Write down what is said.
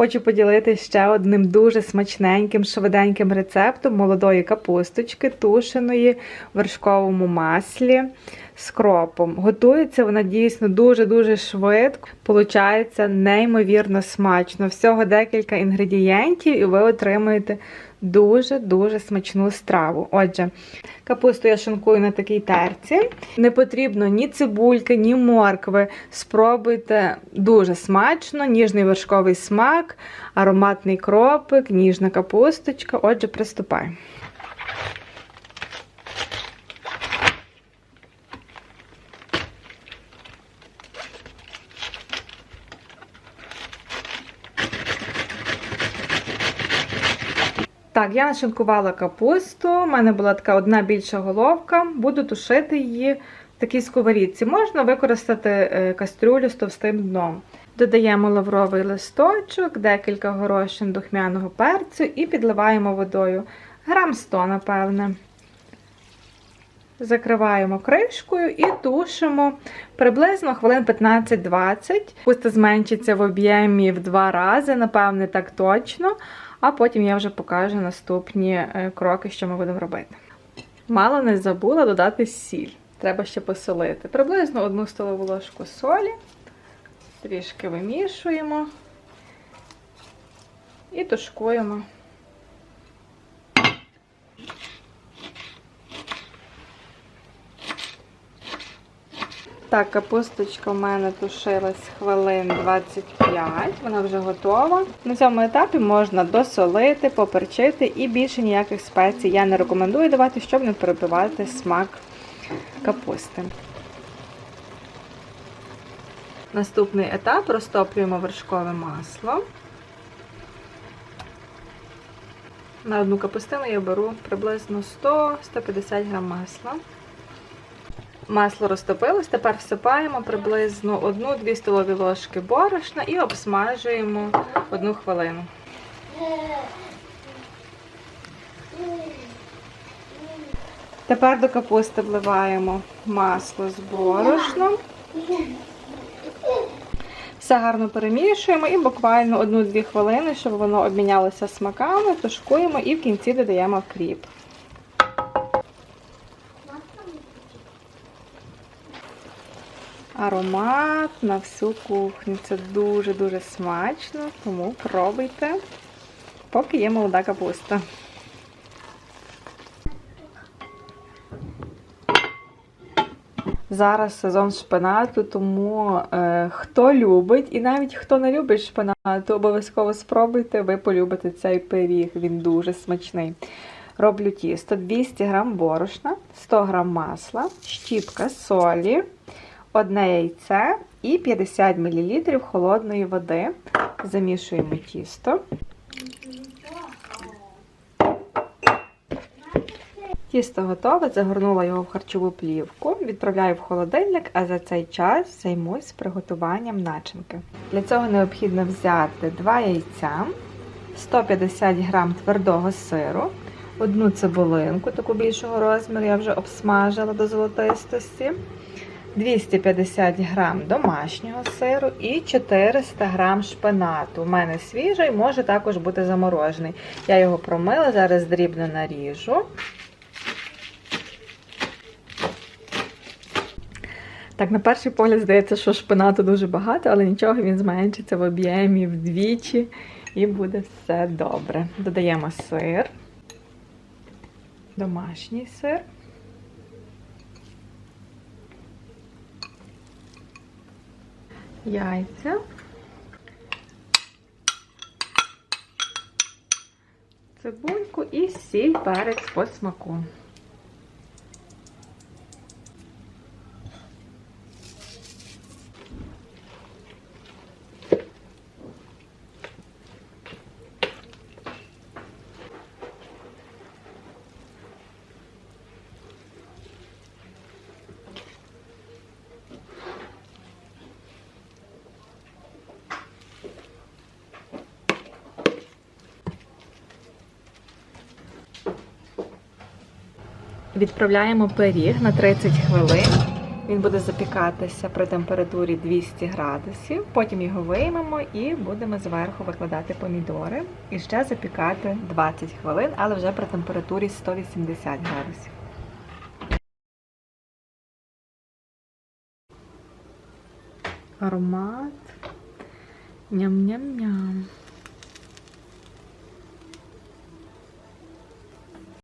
Хочу поділитися ще одним дуже смачненьким, швиденьким рецептом молодої капусточки, тушеної в вершковому маслі з кропом. Готується вона дійсно дуже-дуже швидко. Получається неймовірно смачно. Всього декілька інгредієнтів, і ви отримаєте дуже-дуже смачну страву. Отже, капусту я шинкую на такій терці. Не потрібно ні цибульки, ні моркви. Спробуйте дуже смачно, ніжний вершковий смак, ароматний кропик, ніжна капусточка. Отже, приступаємо. Так, я нашинкувала капусту. У мене була така одна більша головка. Буду тушити її в такій сковорідці. Можна використати е, кастрюлю з товстим дном. Додаємо лавровий листочок, декілька горошин духмяного перцю і підливаємо водою. Грам 100, напевне. Закриваємо кришкою і тушимо приблизно хвилин 15-20. Капуста зменшиться в об'ємі в два рази, напевне, так точно. А потім я вже покажу наступні е, кроки, що ми будемо робити. Мало не забула додати сіль. Треба ще посолити. Приблизно одну столову ложку солі. Трішки вимішуємо і тушкуємо. Так, капусточка в мене тушилась хвилин 25, вона вже готова. На цьому етапі можна досолити, поперчити і більше ніяких спецій я не рекомендую давати, щоб не перебивати смак капусти. Наступний етап розтоплюємо вершкове масло. На одну капустину я беру приблизно 100-150 г масла. Масло розтопилось, тепер всипаємо приблизно 1-2 столові ложки борошна і обсмажуємо одну хвилину. Тепер до капусти вливаємо масло з борошном. Все гарно перемішуємо і буквально 1-2 хвилини, щоб воно обмінялося смаками, тушкуємо і в кінці додаємо кріп. Аромат на всю кухню. Це дуже-дуже смачно, тому пробуйте, поки є молода капуста. Зараз сезон шпинату, тому е, хто любить, і навіть хто не любить шпинату, обов'язково спробуйте, ви полюбите цей пиріг, він дуже смачний. Роблю тісто 200 г борошна, 100 г масла, щіпка солі, одне яйце і 50 мл холодної води. Замішуємо тісто. Тісто готове, загорнула його в харчову плівку, відправляю в холодильник, а за цей час займусь приготуванням начинки. Для цього необхідно взяти 2 яйця, 150 г твердого сиру, одну цибулинку, таку більшого розміру, я вже обсмажила до золотистості, 250 г домашнього сиру і 400 г шпинату. У мене свіжий, може також бути заморожений. Я його промила, зараз дрібно наріжу. Так, на перший погляд здається, що шпинату дуже багато, але нічого, він зменшиться в об'ємі вдвічі і буде все добре. Додаємо сир, домашній сир. Яйця. Цибульку і сіль перець по смаку. Відправляємо пиріг на 30 хвилин Він буде запікатися при температурі 200 градусів. Потім його виймемо і будемо зверху викладати помідори. І ще запікати 20 хвилин, але вже при температурі 180 градусів. Аромат. Ням-ням-ням.